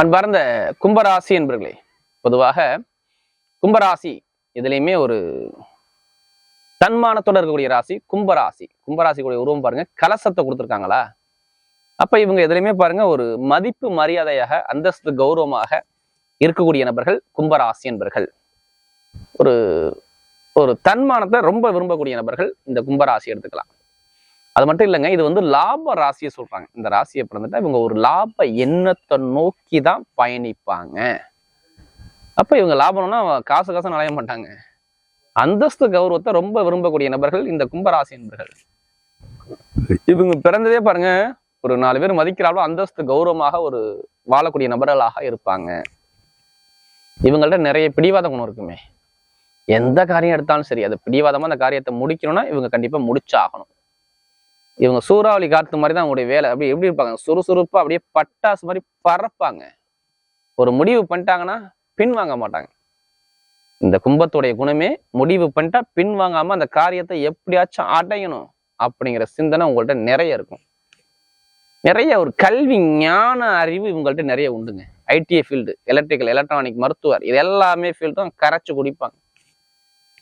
அன்பார்ந்த கும்பராசி என்பர்களே பொதுவாக கும்பராசி இதுலயுமே ஒரு தன்மானத்தோட இருக்கக்கூடிய ராசி கும்பராசி. கும்பராசிக்குடைய உருவம் பாருங்க கலசத்தை கொடுத்துருக்காங்களா? அப்ப இவங்க எதுலையுமே பாருங்க ஒரு மதிப்பு மரியாதையாக அந்தஸ்து கௌரவமாக இருக்கக்கூடிய நபர்கள் கும்பராசி என்பர்கள். ஒரு ஒரு தன்மானத்தை ரொம்ப விரும்பக்கூடிய நபர்கள் இந்த கும்பராசி எடுத்துக்கலாம். அது மட்டும் இல்லைங்க இது வந்து லாப ராசியை சொல்றாங்க. இந்த ராசியை பிறந்துட்டா இவங்க ஒரு லாப எண்ணத்தை நோக்கி தான் பயணிப்பாங்க. அப்ப இவங்க லாபம்னா காசு காசு நடைய மாட்டாங்க. அந்தஸ்து கௌரவத்தை ரொம்ப விரும்பக்கூடிய நபர்கள் இந்த கும்பராசி நபர்கள் இவங்க பிறந்ததே பாருங்க ஒரு நாலு பேர் மதிக்கிறாலும் அந்தஸ்து கௌரவமாக ஒரு வாழக்கூடிய நபர்களாக இருப்பாங்க. இவங்கள்ட்ட நிறைய பிடிவாத குணம் இருக்குமே. எந்த காரியம் எடுத்தாலும் சரி அது பிடிவாதமா அந்த காரியத்தை முடிக்கணும்னா இவங்க கண்டிப்பா முடிச்சாகணும். இவங்க சூறாவளி காத்து மாதிரி தான் அவங்களுடைய வேலை. அப்படி எப்படி இருப்பாங்க? சுறுசுறுப்பாக அப்படியே பட்டாசு மாதிரி பறப்பாங்க. ஒரு முடிவு பண்ணிட்டாங்கன்னா பின் வாங்க மாட்டாங்க. இந்த கும்பத்துடைய குணமே முடிவு பண்ணிட்டா பின்வாங்காமல் அந்த காரியத்தை எப்படியாச்சும் அடையணும் அப்படிங்கிற சிந்தனை உங்கள்கிட்ட நிறைய இருக்கும். நிறைய ஒரு கல்வி ஞான அறிவு இவங்கள்ட்ட நிறைய உண்டுங்க. ஐடிஐ ஃபீல்டு எலக்ட்ரிக்கல் எலக்ட்ரானிக் மருத்துவர் இது எல்லாமே ஃபீல்டும் கரைச்சி குடிப்பாங்க.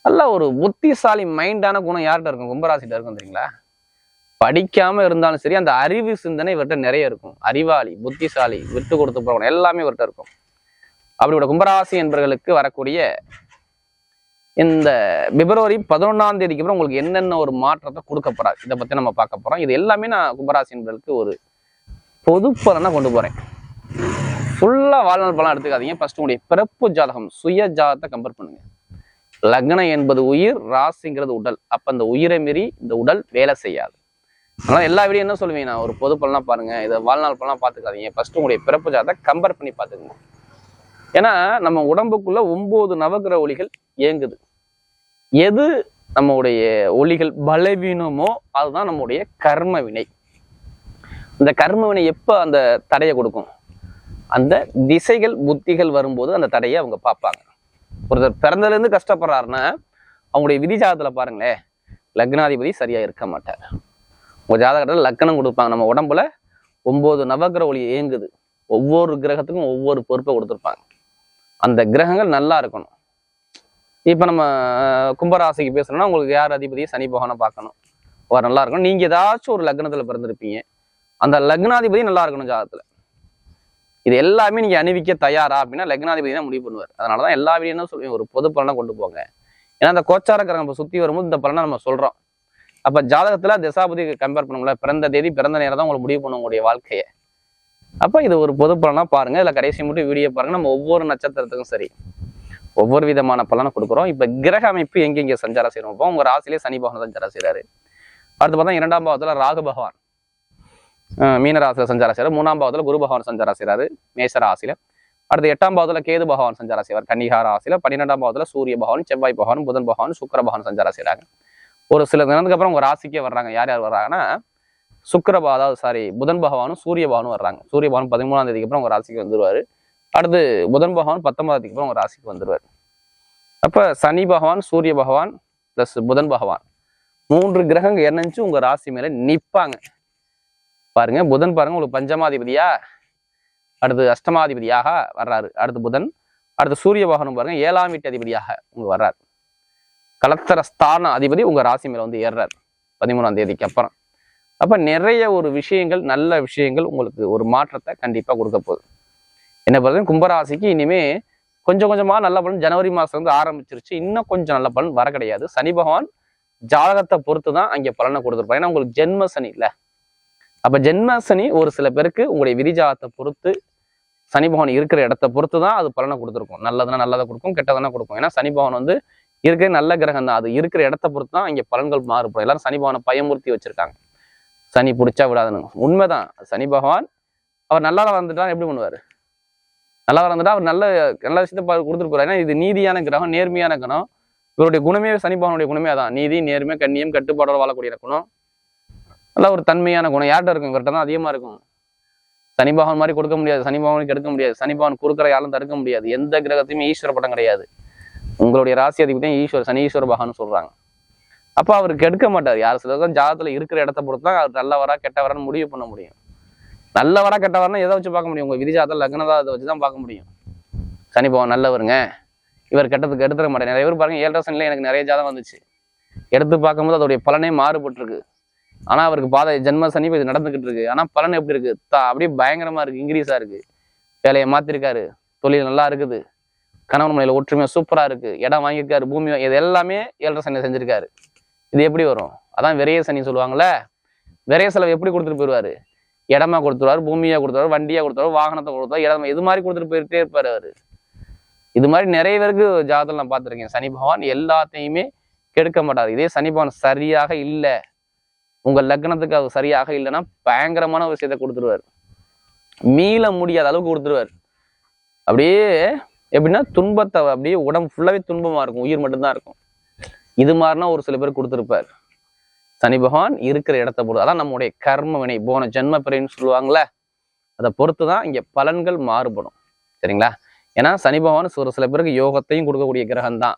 நல்ல ஒரு புத்திசாலி மைண்டான குணம் யார்கிட்ட இருக்கும்? கும்பராசிட்ட இருக்கும் தெரியுங்களா? படிக்காம இருந்தாலும் சரி அந்த அறிவு சிந்தனை இவர்கிட்ட நிறைய இருக்கும். அறிவாளி புத்திசாலி விட்டு கொடுத்து போறவன் எல்லாமே இவர்கிட்ட இருக்கும். அப்படியோட கும்பராசி என்பவர்களுக்கு வரக்கூடிய இந்த பிப்ரவரி பதினொன்றாம் தேதிக்கு அப்புறம் உங்களுக்கு என்னென்ன ஒரு மாற்றத்தை கொடுக்க போறாரு இதை பத்தி நம்ம பார்க்க போறோம். இது எல்லாமே நான் கும்பராசி என்பதற்கு ஒரு பொது பலனா கொண்டு போறேன். ஃபுல்லா வாழ்நாள் பலன் எடுத்துக்காதீங்க. ஃபர்ஸ்ட் உங்களுடைய பிறப்பு ஜாதகம் சுய ஜாதகத்தை கம்பேர் பண்ணுங்க. லக்னம் என்பது உயிர் ராசிங்கிறது உடல். அப்ப அந்த உயிரை மீறி இந்த உடல் வேலை செய்யாது. அதனால எல்லா வீடியோ என்ன சொல்லுவீங்க நான் ஒரு பொது பலனா பாருங்க இதை வாழ்நாள் பலனா பார்த்துக்காதீங்க. ஃபர்ஸ்ட் உங்களுடைய பிறப்பு ஜாதகத்தை கம்பேர் பண்ணி பார்த்துக்கங்க. ஏன்னா நம்ம உடம்புக்குள்ள ஒன்பது நவகிர ஒளிகள் இயங்குது. எது நம்முடைய ஒளிகள் பலவீனமோ அதுதான் நம்முடைய கர்ம வினை. இந்த கர்ம வினை எப்போ அந்த தடையை கொடுக்கும்? அந்த திசைகள் புத்திகள் வரும்போது அந்த தடையை அவங்க பார்ப்பாங்க. ஒருத்தர் பிறந்ததுலேருந்து கஷ்டப்படுறாருன்னா அவங்களுடைய விதி பாருங்களேன் லக்னாதிபதி சரியா இருக்க மாட்டார். உங்கள் ஜாதகத்தில் லக்கணம் கொடுப்பாங்க. நம்ம உடம்புல ஒம்பது நவகிர ஒளி இயங்குது. ஒவ்வொரு கிரகத்துக்கும் ஒவ்வொரு பொறுப்பை கொடுத்துருப்பாங்க. அந்த கிரகங்கள் நல்லா இருக்கணும். இப்போ நம்ம கும்பராசிக்கு பேசுகிறோம்னா உங்களுக்கு யார் அதிபதி? சனி பகவானை பார்க்கணும். அவர் நல்லா இருக்கணும். நீங்கள் ஏதாச்சும் ஒரு லக்னத்தில் பிறந்திருப்பீங்க. அந்த லக்னாதிபதி நல்லா இருக்கணும் ஜாதகத்தில். இது எல்லாமே நீங்கள் அணிவிக்க தயாரா அப்படின்னா லக்னாதிபதி தான் முடிவு பண்ணுவார். அதனாலதான் எல்லா வீடியும் என்ன சொல்லுவேன் ஒரு பொது பலனை கொண்டு போங்க. ஏன்னா அந்த கோச்சார கிரகம் இப்போ வரும்போது இந்த பலனை நம்ம சொல்கிறோம் அப்ப ஜாதகத்துல திசாபதி கம்பேர் பண்ணுங்களா பிறந்த தேதி பிறந்த நேரம் தான் உங்களுக்கு முடிவு பண்ண உங்களுடைய வாழ்க்கையை. அப்ப இது ஒரு பொது பலனா பாருங்க. இதுல கடைசி மட்டும் வீடியோ பாருங்க. நம்ம ஒவ்வொரு நட்சத்திரத்துக்கும் சரி. ஒவ்வொரு விதமான பலனை கொடுக்குறோம். இப்ப கிரக அமைப்பு எங்கெங்க சஞ்சாரம் செய்யணும் இப்போ உங்க ராசிலே சனி பகவான் சஞ்சாரம் செய்கிறாரு அடுத்து பார்த்தா இரண்டாம் பாவத்துல ராகு பகவான். மீன ராசியில சஞ்சாரம் செய்கிறார் மூணாம் பாவத்துல குரு பகவான் சஞ்சாரம் செய்கிறாரு மேச ராசியில். அடுத்து எட்டாம் பாவத்தில் கேது பகவான் சஞ்சாரம் செய்வார். கன்னிகா ராசியில். பன்னிரெண்டாம் பாவத்தில் சூரிய பகவான் செவ்வாய் பகவான் புதன் பகவான் சுக்கர பகவான் சஞ்சாரம் செய்கிறாங்க ஒரு சில தினத்துக்கு அப்புறம் உங்க ராசிக்கே வர்றாங்க. யார் யார் வர்றாங்கன்னா சுக்கரபா அதாவது சாரி புதன் பகவானும் சூரிய பகவானும் வர்றாங்க. சூரிய பகவான் பதிமூணாம் தேதிக்கு அப்புறம் உங்க ராசிக்கு வந்துருவாரு. அடுத்து புதன் பகவான் பத்தொன்பதாம் தேதிக்கு அப்புறம் உங்க ராசிக்கு வந்துடுவார் அப்ப சனி பகவான் சூரிய பகவான் பிளஸ் புதன் பகவான் மூன்று கிரகங்கள் என்னச்சு உங்க ராசி மேல நிப்பாங்க. பாருங்க புதன் பாருங்க உங்களுக்கு பஞ்சமாதிபதியா? அடுத்து அஷ்டமாதிபதியாக வர்றாரு. அடுத்து புதன் அடுத்து சூரிய பகவானும் பாருங்க ஏழாம் வீட்டு அதிபதியாக உங்க வர்றாரு. கலத்தர ஸ்தான அதிபதி உங்க ராசி மேல வந்து ஏறுறாரு. பதிமூணாம் தேதிக்கு அப்புறம். அப்ப நிறைய ஒரு விஷயங்கள் நல்ல விஷயங்கள் உங்களுக்கு ஒரு மாற்றத்தை கண்டிப்பா கொடுக்க போகுது. என்ன பொறுத்தவரைக்கும் கும்பராசிக்கு இனிமே கொஞ்சம் கொஞ்சமா நல்ல பலன் ஜனவரி மாசம் வந்து ஆரம்பிச்சிருச்சு. இன்னும் கொஞ்சம் நல்ல பலன் வர கிடையாது. சனி பகவான் ஜாதகத்தை பொறுத்து தான் அங்கே பலனை கொடுத்துருப்பாங்க ஏன்னா உங்களுக்கு ஜென்ம சனி இல்ல. அப்ப ஜென்ம சனி ஒரு சில பேருக்கு உங்களுடைய விரிஜாதத்தை பொறுத்து சனி பகவான் இருக்கிற இடத்த பொறுத்து தான் அது பலனை கொடுத்துருக்கும். நல்லதுன்னா நல்லதை கொடுக்கும் கெட்டதுன்னா கொடுக்கும். ஏன்னா சனி பகவான் வந்து இருக்கிற நல்ல கிரகம் தான் அது இருக்கிற இடத்த பொறுத்து தான் இங்கே பலன்கள் மாறுபடும். எல்லாரும் சனி பகவானை பயமுறுத்தி வச்சிருக்காங்க. சனி பிடிச்சா விடாதுன்னு. உண்மைதான். சனி பகவான் அவர் நல்லா வந்துட்டா எப்படி பண்ணுவாரு? நல்லா வளர்ந்துட்டா அவர் நல்ல நல்ல விஷயத்த பா- கொடுத்துட்டு போறாரு ஏன்னா இது நீதியான கிரகம் நேர்மையான கிரகம். இவருடைய குணமே சனி பகவானுடைய குணமே அதான். நீதி நேர்மை கண்ணியம் கட்டுப்பாடோட வாழக்கூடிய குணம் நல்ல ஒரு தன்மையான குணம். யார்கிட்ட இருக்கும்? இவர்கிட்ட தான் அதிகமா இருக்கும். சனி பகவான் மாதிரி கொடுக்க முடியாது. சனி பகவானுக்கு எடுக்க முடியாது. சனி பகவான் கொடுக்குற யாரும் தடுக்க முடியாது. எந்த கிரகத்தையுமே ஈஸ்வர படம் கிடையாது. உங்களுடைய ராசி அதிபதியும் ஈஸ்வர் சனி ஈஸ்வர பகவான் சொல்கிறாங்க அப்போ அவர் கெடுக்க மாட்டார். யார் சிலர் தான் இருக்கிற இடத்த பொறுத்து தான் அவர் நல்லவரா கெட்டவரான்னு முடிவு பண்ண முடியும். நல்லவரா கெட்டவரா எதை வச்சு பார்க்க முடியும்? உங்கள் விதி ஜாதத்தில் லக்னதா அதை வச்சு தான் பார்க்க முடியும். சனி பகவான் நல்லவருங்க. இவர் கெட்டதுக்கு எடுத்துட மாட்டேன் நிறைய பேர் பாருங்க ஏழரை சனில எனக்கு நிறைய ஜாதம் வந்துச்சு. எடுத்து பார்க்கும்போது அதோடைய பலனே மாறுபட்டிருக்கு. ஆனால் அவருக்கு பாத ஜென்ம சனி இது நடந்துக்கிட்டு இருக்கு. ஆனால் பலன் எப்படி இருக்கு? தா அப்படியே பயங்கரமாக இருக்குது இன்க்ரீஸாக இருக்குது வேலையை மாற்றிருக்காரு தொழில் நல்லா இருக்குது. கணவன் மனையில் ஒற்றுமையாக சூப்பராக இருக்குது இடம் வாங்கியிருக்காரு பூமி இது எல்லாமே ஏழரை சனி செஞ்சுருக்காரு. இது எப்படி வரும்? அதான் விரைய சனி சொல்லுவாங்கள்ல விரைய செலவு எப்படி கொடுத்துட்டு போயிடுவாரு? இடமா கொடுத்துருவார் பூமியாக கொடுத்துருவார் வண்டியாக கொடுத்துருவார் வாகனத்தை கொடுத்துருவார் இடம் இது மாதிரி கொடுத்துட்டு போயிட்டே இருப்பார் அவர். இது மாதிரி நிறைய பேருக்கு ஜாதகம் நான் பார்த்துருக்கேன். சனி பகவான் எல்லாத்தையுமே கெடுக்க மாட்டார். இதே சனி பகவான் சரியாக இல்லை. உங்கள் லக்னத்துக்கு அது சரியாக இல்லைன்னா பயங்கரமான ஒரு விஷயத்தை கொடுத்துருவார். மீள முடியாத அளவுக்கு கொடுத்துருவார். அப்படியே எப்படின்னா துன்பத்தை அப்படியே உடம்பு ஃபுல்லாவே துன்பமா இருக்கும். உயிர் மட்டும்தான் இருக்கும். இது மாதிரினா ஒரு சில பேர் கொடுத்துருப்பார். சனி பகவான் இருக்கிற இடத்த பொறுத்து அதான் நம்முடைய கர்ம வினை. போன ஜென்ம பிறைன்னு சொல்லுவாங்கல்ல அதை பொறுத்து தான் இங்க பலன்கள் மாறுபடும். சரிங்களா? ஏன்னா சனி பகவான் ஒரு சில பேருக்கு யோகத்தையும் கொடுக்கக்கூடிய கிரகம் தான்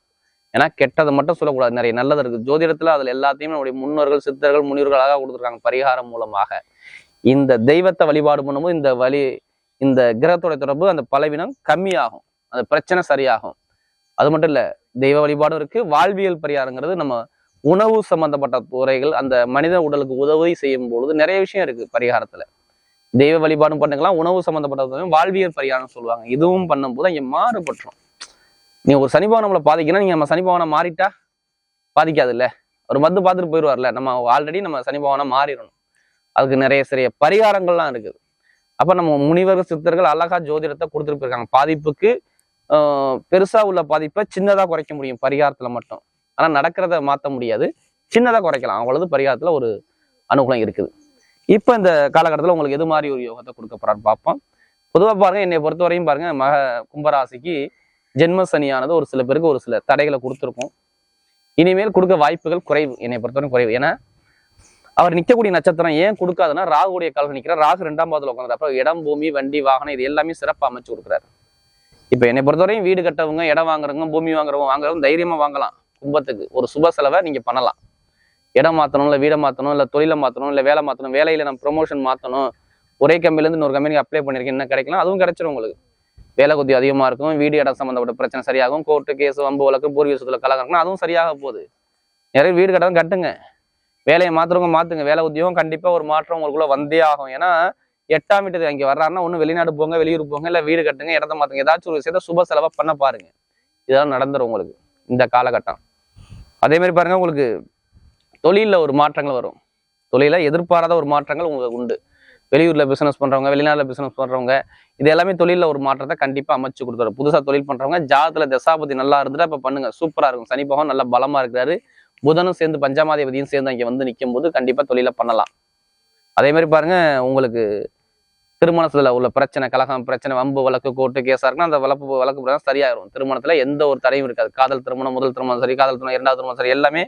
ஏன்னா கெட்டதை மட்டும் சொல்லக்கூடாது. நிறைய நல்லது இருக்கு ஜோதிடத்தில் அதுல எல்லாத்தையும் நம்முடைய முன்னோர்கள் சித்தர்கள் முனிவர்கள் கொடுத்துருக்காங்க பரிகாரம் மூலமாக. இந்த தெய்வத்தை வழிபாடு பண்ணும்போது இந்த வழி இந்த கிரகத்தோட தொடர்பு அந்த பலவீனம் கம்மியாகும். அந்த பிரச்சனை சரியாகும். அது மட்டும் இல்ல தெய்வ வழிபாடும் இருக்கு. வாழ்வியல் பரிகாரங்கிறது நம்ம உணவு சம்பந்தப்பட்ட துறைகள் அந்த மனித உடலுக்கு உதவி செய்யும் பொழுது நிறைய விஷயம் இருக்கு பரிகாரத்துல. தெய்வ வழிபாடும் பண்ணுங்களாம் உணவு சம்பந்தப்பட்ட வாழ்வியல் பரிகாரம் சொல்லுவாங்க. இதுவும் பண்ணும்போது இங்க மாறுபட்டுரும். நீ ஒரு சனிபவனம்ல நம்மளை பாதிக்கணும் நீங்க நம்ம சனிபவனம் மாறிட்டா? பாதிக்காது இல்ல ஒரு மருந்து பார்த்துட்டு போயிடுவார்ல. நம்ம ஆல்ரெடி நம்ம சனிபவனம் மாறிடணும். அதுக்கு நிறைய சிறிய பரிகாரங்கள்லாம் இருக்குது. அப்ப நம்ம முனிவர்கள் சித்தர்கள் அழகா ஜோதிடத்தை கொடுத்துட்டு போயிருக்காங்க. பாதிப்புக்கு பெருசாக பெருசா உள்ள பாதிப்பை சின்னதா குறைக்க முடியும் பரிகாரத்துல மட்டும். ஆனா நடக்கிறத மாத்த முடியாது. சின்னதா குறைக்கலாம். அவ்வளவு பரிகாரத்துல ஒரு அனுகூலம் இருக்குது. இப்ப இந்த காலகட்டத்துல உங்களுக்கு எது மாதிரி ஒரு யோகத்தை கொடுக்க போறான்னு பார்ப்போம். பொதுவா பாருங்க என்னை பொறுத்தவரையும் பாருங்க மக கும்பராசிக்கு ஜென்ம சனியானது ஒரு சில பேருக்கு ஒரு சில தடைகளை கொடுத்துருக்கும். இனிமேல் கொடுக்க வாய்ப்புகள் குறைவு. என்னை பொறுத்தவரைக்கும் குறைவு. ஏன்னா அவர் நிற்கக்கூடிய நட்சத்திரம் ஏன் கொடுக்காதுன்னா ராகுடைய காலம் நிற்கிறார் ராகு ரெண்டாம் பாதத்தில் உட்காந்துறப்ப இடம் பூமி வண்டி வாகனம் இது எல்லாமே சிறப்பாக அமைச்சு கொடுக்குறாரு. இப்போ என்னை பொறுத்தவரையும் வீடு கட்டவங்க இடம் வாங்குறவங்க பூமி வாங்குறவங்க வாங்குறவங்க தைரியமாக வாங்கலாம். கும்பத்துக்கு ஒரு சுப செலவை நீங்க பண்ணலாம். இடம் மாற்றணும் இல்லை வீடை மாற்றணும் இல்லை தொழிலை மாற்றணும் இல்லை வேலை மாற்றணும் வேலையில் நம்ம ப்ரொமோஷன் மாற்றணும் ஒரே கம்பெனிலேருந்து இன்னொரு கம்பெனிக்கு அப்ளை பண்ணியிருக்கேன் என்ன கிடைக்கலாம் அதுவும் கிடைச்சிரும் உங்களுக்கு. வேலை கொத்தி அதிகமாக இருக்கும் வீடு இடம் சம்மந்தப்பட்ட பிரச்சனை சரியாகும் கோர்ட்டு கேஸ் வம்பு வழக்கு பூர்வீக சொத்துல கலகரம்னா அதுவும் சரியாக போகுது. நிறைய வீடு கட்டணும் கட்டுங்க. வேலையை மாற்றுறவங்க மாத்துங்க. வேலை உத்தியோகம் கண்டிப்பாக ஒரு மாற்றம் உங்களுக்குள்ளே வந்தே ஆகும். ஏன்னா எட்டாம் வீட்டு அங்கே வர்றாருன்னா ஒன்று வெளிநாடு போங்க வெளியூர் போங்க இல்லை வீடு கட்டுங்க இடத்த மாற்றுங்க ஏதாச்சும் ஒரு விஷயத்த சுப செலவாக பண்ண பாருங்க. இதெல்லாம் நடந்துடும் உங்களுக்கு இந்த காலகட்டம். அதே மாதிரி பாருங்க உங்களுக்கு தொழிலில் ஒரு மாற்றங்கள் வரும். தொழிலில் எதிர்பாராத ஒரு மாற்றங்கள் உங்களுக்கு உண்டு. வெளியூரில் பிஸ்னஸ் பண்ணுறவங்க வெளிநாட்டில் பிஸ்னஸ் பண்ணுறவங்க இது எல்லாமே தொழிலில் ஒரு மாற்றத்தை கண்டிப்பாக அமைச்சு கொடுத்துரும். புதுசாக தொழில் பண்ணுறவங்க ஜாதத்தில் தசாபதி நல்லா இருந்துட்டு அப்போ பண்ணுங்கள் சூப்பராக இருக்கும். சனி பகவான் நல்லா பலமாக இருக்கிறாரு. புதனும் சேர்ந்து பஞ்சாமாதிபதியும் சேர்ந்து அங்கே வந்து நிற்கும் போது கண்டிப்பாக தொழிலை பண்ணலாம். அதே மாதிரி பாருங்க உங்களுக்கு திருமணத்துல உள்ள பிரச்சனை கலகம் பிரச்சனை வம்பு வழக்கு கோர்ட்டு கேஸாக இருக்குன்னா அந்த வழக்கு வழக்கு பிரகாரம் சரியாயிரும். திருமணத்துல எந்த ஒரு தடையும் இருக்காது. காதல் திருமணம் முதல் திருமணம் சரி காதல் திருமணம் இரண்டாவது திருமணம் சரி எல்லாமே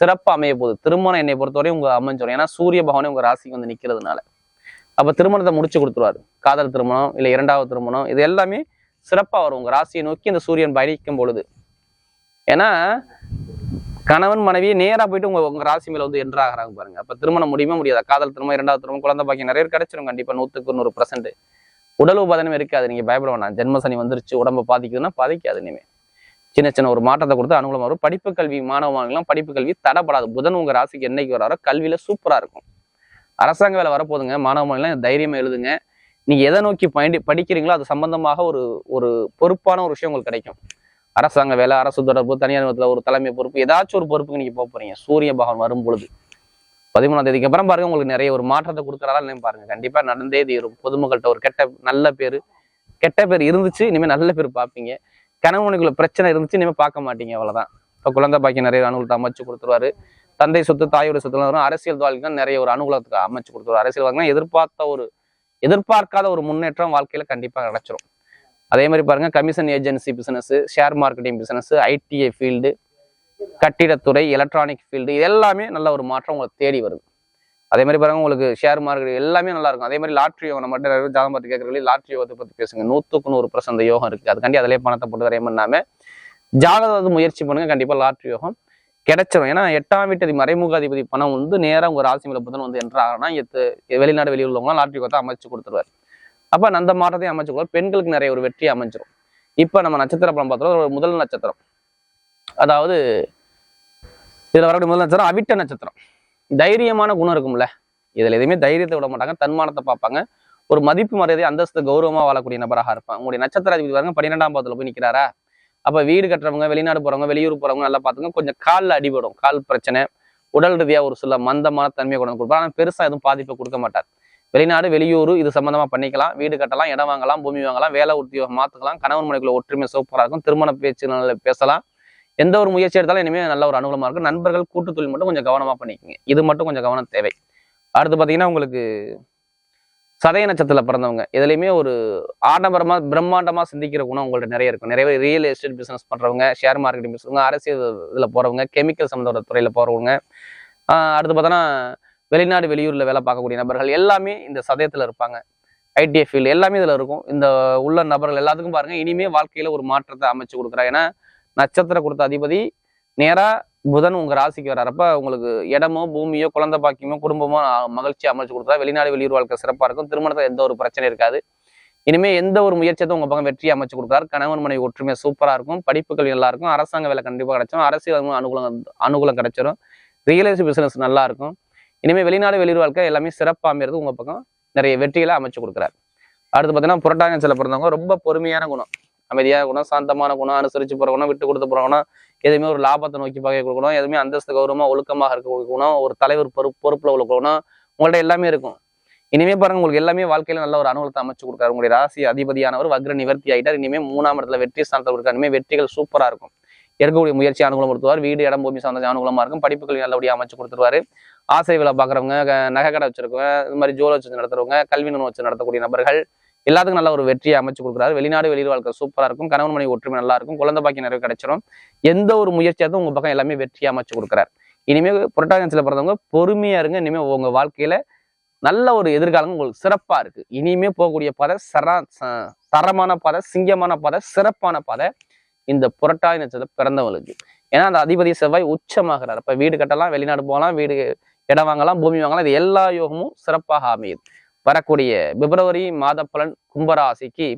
சிறப்பா அமைய போகுது. திருமணம் என்னை பொறுத்தவரையும் உங்க அமைஞ்சிடும் ஏன்னா சூரிய பகவானே உங்க ராசிக்கு வந்து நிக்கிறதுனால. அப்ப திருமணத்தை முடிச்சு கொடுத்துருவாரு. காதல் திருமணம் இல்ல இரண்டாவது திருமணம் இது எல்லாமே சிறப்பா வரும். உங்க ராசியை நோக்கி இந்த சூரியன் பயணிக்கும் பொழுது. ஏன்னா கணவன் மனைவி நேரா போயிட்டு உங்க உங்க ராசி மேல வந்து என்றாகிறாங்க பாருங்க. அப்ப திருமணம் முடியுமே முடியாது? காதல் திருமணம் இரண்டாவது திருமணம் குழந்தை பாக்கி நிறைய பேர் கிடைச்சிரும் கண்டிப்பா. நூத்துக்கு நூறு பர்சன்ட் உடல் உபாதனமே இருக்காது. நீங்க பயப்பட வேணாம். ஜென்மசனி வந்துருச்சு உடம்ப பாதிக்குதுன்னா பாதிக்காது இனிமே. சின்ன சின்ன ஒரு மாற்றத்தை கொடுத்து அனுகூலமா வரும். படிப்பு கல்வி மாணவ படிப்பு கல்வி தடப்படாது. புதன் உங்க ராசிக்கு என்னைக்கு வராரோ கல்வியில சூப்பரா இருக்கும். அரசாங்க வேலை வரப்போதுங்க மாணவ தைரியமா எழுதுங்க. நீங்க எதை நோக்கி பயண்டி படிக்கிறீங்களோ அது சம்பந்தமாக ஒரு ஒரு பொறுப்பான ஒரு விஷயம் உங்களுக்கு கிடைக்கும். அரசாங்க வேலை அரசு தொடர்பு தனியார் ஒரு தலைமை பொறுப்பு ஏதாச்சும் ஒரு பொறுப்புக்கு நீங்க போக போறீங்க. சூரிய பகவான் வரும் பொழுது பதிமூணாம் தேதிக்கு அப்புறம் பாருங்க உங்களுக்கு நிறைய ஒரு மாற்றத்தை கொடுக்குறதா இல்லைன்னு பாருங்க. கண்டிப்பா நடந்தே தீரும். பொதுமக்கள்கிட்ட ஒரு கெட்ட நல்ல பேர். கெட்ட பேர் இருந்துச்சு இனிமே நல்ல பேர் பார்ப்பீங்க கணவனுக்குள்ள பிரச்சனை இருந்துச்சு இனிமே பார்க்க மாட்டீங்க அவ்வளவுதான். இப்போ குழந்தை பாக்கி நிறைய அனுகூலத்தை அமைச்சு கொடுத்துருவாரு. தந்தை சொத்து தாயோட சொத்துலாம் வரும். அரசியல் வாழ்க்கை நிறைய ஒரு அனுகூலத்துக்கு அமைச்சு கொடுத்துருவாரு. அரசியல் வாழ்க்கை எதிர்பார்த்த ஒரு எதிர்பார்க்காத ஒரு முன்னேற்றம் வாழ்க்கையில கண்டிப்பா கிடைச்சிரும் அதே மாதிரி பாருங்க commission agency business share marketing business ITI field கட்டிடத்துறை electronic field இது எல்லாமே நல்ல ஒரு மாற்றம் உங்களை தேடி வருது. அதே மாதிரி பாருங்க உங்களுக்கு ஷேர் மார்க்கெட் எல்லாமே நல்லா இருக்கும். அதே மாதிரி லாட்ரி யோகம் நம்ம நிறைய ஜாதகம் பார்த்து கேட்கறீங்க லாட்ரி யோகத்தை பற்றி பேசுங்க. நூற்றுக்கு நூறு பர்சன்ட் யோகம் இருக்கு. அதுக்காண்டி அதிலே பணத்தை போட்டு வரையும் பண்ணாம ஜாதகத்தை வந்து முயற்சி பண்ணுங்க. கண்டிப்பா லாட்ரி யோகம் கிடைச்சிடும் ஏன்னா எட்டாம் வீட்டு மறைமுக அதிபதி பணம் வந்து நேராக உங்க ராசி மேல புதன் வந்து என்றாங்கன்னா வெளிநாடு வெளியூர் உள்ளவங்க லாட்ரி கொத்தா அமைச்சு கொடுத்துருவாரு. அப்ப அந்த மாற்றத்தையும் அமைச்சு பெண்களுக்கு நிறைய ஒரு வெற்றி அமைஞ்சிரும். இப்ப நம்ம நட்சத்திர பலம் பார்த்தோம் ஒரு முதல் நட்சத்திரம். அதாவது இதில் வரக்கூடிய முதல் நட்சத்திரம் அவிட்ட நட்சத்திரம். தைரியமான குணம் இருக்கும்ல. இதுல எதுவுமே தைரியத்தை விட மாட்டாங்க தன்மானத்தை பார்ப்பாங்க. ஒரு மதிப்பு மரியாதை அந்தஸ்து கௌரவமா வாழக்கூடிய நபராக இருப்பாங்க. உங்களுடைய நட்சத்திர அதிபதி பாருங்க பன்னிரெண்டாம் பாதத்தில் போய் நிற்கிறாரா அப்ப வீடு கட்டுறவங்க வெளிநாடு போறவங்க வெளியூர் போறவங்க நல்லா பார்த்துங்க கொஞ்சம் காலில் அடிபடும். கால் பிரச்சனை உடல் ரீதியா ஒரு சில மந்தமான தன்மையை கொண்டு கொடுப்பார் ஆனால் பெருசா எதுவும் பாதிப்பை கொடுக்க மாட்டார். வெளிநாடு வெளியூர் இது சம்பந்தமா பண்ணிக்கலாம். வீடு கட்டலாம் இடம் வாங்கலாம் பூமி வாங்கலாம் வேலை உத்தியோகம் மாத்துக்கலாம். கணவன் மனைக்குள்ள ஒற்றுமை சூப்பராக இருக்கும். திருமண பேச்சு பேசலாம். எந்த ஒரு முயற்சி எடுத்தாலும் இனிமேல் நல்ல ஒரு அனுகூலமா இருக்கும். நண்பர்கள் கூட்டு தொழில் மட்டும் கொஞ்சம் கவனமா பண்ணிக்கோங்க. இது மட்டும் கொஞ்சம் கவனம் தேவை. அடுத்து பாத்தீங்கன்னா உங்களுக்கு சதய நட்சத்திரத்துல பிறந்தவங்க. இதுலயுமே ஒரு ஆடம்பரமா பிரம்மாண்டமா சிந்திக்கிற குணம் உங்கள்ட்ட நிறைய இருக்கும். நிறைய பேர் ரியல் எஸ்டேட் பிசினஸ் பண்றவங்க ஷேர் மார்க்கெட்டிங் பிசினஸ் அரசியல் இதுல போறவங்க கெமிக்கல் சம்மந்தப்பட்ட துறையில போறவங்க. அடுத்து பார்த்தோன்னா வெளிநாடு வெளியூரில் வேலை பார்க்கக்கூடிய நபர்கள் எல்லாமே இந்த சதயத்தில் இருப்பாங்க. ஐடிஎஃப் ஃபீல்டு எல்லாமே இதில் இருக்கும். இந்த உள்ள நபர்கள் எல்லாத்துக்கும் பாருங்கள் இனிமே வாழ்க்கையில் ஒரு மாற்றத்தை அமைச்சு கொடுக்குறாங்க ஏன்னா நட்சத்திரம் கொடுத்த அதிபதி நேராக புதன் உங்கள் ராசிக்கு வர்றப்ப உங்களுக்கு இடமோ பூமியோ குழந்தை பாக்கியமோ குடும்பமோ மகிழ்ச்சி அமைச்சு கொடுத்தா வெளிநாடு வெளியூர் வாழ்க்கை சிறப்பாக இருக்கும். திருமணத்தில் எந்த ஒரு பிரச்சனை இருக்காது. இனிமேல் எந்த ஒரு முயற்சியத்தை உங்கள் பக்கம் வெற்றி அமைச்சு கொடுக்குறாரு கணவன் மனைவி ஒற்றுமை சூப்பராக இருக்கும். படிப்புகள் நல்லா இருக்கும் அரசாங்க வேலை கண்டிப்பாக கிடைச்சிடும் அரசியல் அனுகூலம் அனுகூலம் கிடைச்சிடும் ரியல் எஸ்டேட் பிஸ்னஸ் நல்லா இருக்கும். இனிமே வெளிநாடு வெளியூர் வாழ்க்கை எல்லாமே சிறப்பாக அமைறது உங்க பக்கம் நிறைய வெற்றிகளை அமைச்சு கொடுக்குறாரு. அடுத்து பார்த்தீங்கன்னா புரட்டாங்க சில பிறந்தவங்க ரொம்ப பொறுமையான குணம். அமைதியான குணம் சாந்தமான குணம் அனுசரித்து போற குணம் விட்டு கொடுத்து போகிற குணம் எதுவுமே ஒரு லாபத்தை நோக்கி பகை கொடுக்கணும் எதுவுமே அந்தஸ்து கௌரவமா ஒழுக்கமாக இருக்க கொடுக்கணும் ஒரு தலைவர் பொறுப்பு பொறுப்புல உள்ள உங்கள்ட்ட எல்லாமே இருக்கும். இனிமே பாருங்க உங்களுக்கு எல்லாமே வாழ்க்கையில நல்ல ஒரு அனுகூலத்தை அமைச்சு கொடுக்காரு உங்களுடைய ராசி அதிபதியானவர் வக்ர நிவர்த்தி ஆகிட்டார் இனிமே மூணாம் இடத்துல வெற்றி ஸ்தானத்தில் இருக்காரு. இனிமே வெற்றிகள் சூப்பராக இருக்கும். எடுக்கக்கூடிய முயற்சி அனுகூலம் கொடுத்துருவார் வீடு இடம் பூமி சார்ந்த அனுகூலமாக இருக்கும். படிப்புகள் நல்லபடியாக அமைச்சு கொடுத்துருவாரு. ஆசை விழா பார்க்குறவங்க நகை கடை வச்சிருக்கவங்க இது மாதிரி ஜோல் வச்சு நடத்துறவங்க கல்வி நிறுவனம் வச்சு நடத்தக்கூடிய நபர்கள் எல்லாத்துக்கும் நல்ல ஒரு வெற்றியை அமைச்சு கொடுக்குறாரு. வெளிநாடு வெளியில் வாழ்க்கை சூப்பராக இருக்கும். கணவன் மனைவி ஒற்றுமை நல்லா இருக்கும். குழந்தை பாக்கி நிறைய கிடைச்சிடும் எந்த ஒரு முயற்சியாக தான் உங்கள் பக்கம் எல்லாமே வெற்றியை அமைச்சு கொடுக்குறாரு. இனிமே புரட்டாகத்தில் பிறந்தவங்க பொறுமையாக இருங்க. இனிமேல் உங்கள் வாழ்க்கையில் நல்ல ஒரு எதிர்காலம் உங்களுக்கு சிறப்பாக இருக்கு. இனிமேல் போகக்கூடிய பாதை சரா தரமான பாதை சிங்கமான பாதை சிறப்பான பாதை இந்த புரட்டாதி நட்சத்திரம் பிறந்தவங்களுக்கு. ஏன்னா அந்த அதிபதி செவ்வாய் உச்சமாகிறார். அப்போ வீடு கட்டலாம் வெளிநாடு போகலாம் வீடு இடம் வாங்கலாம் பூமி வாங்கலாம். இது எல்லா யோகமும் சிறப்பாக அமையுது வரக்கூடிய பிப்ரவரி மாத பலன் கும்பராசிக்கு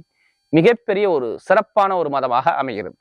மிகப்பெரிய ஒரு சிறப்பான ஒரு மாதமாக அமைகிறது.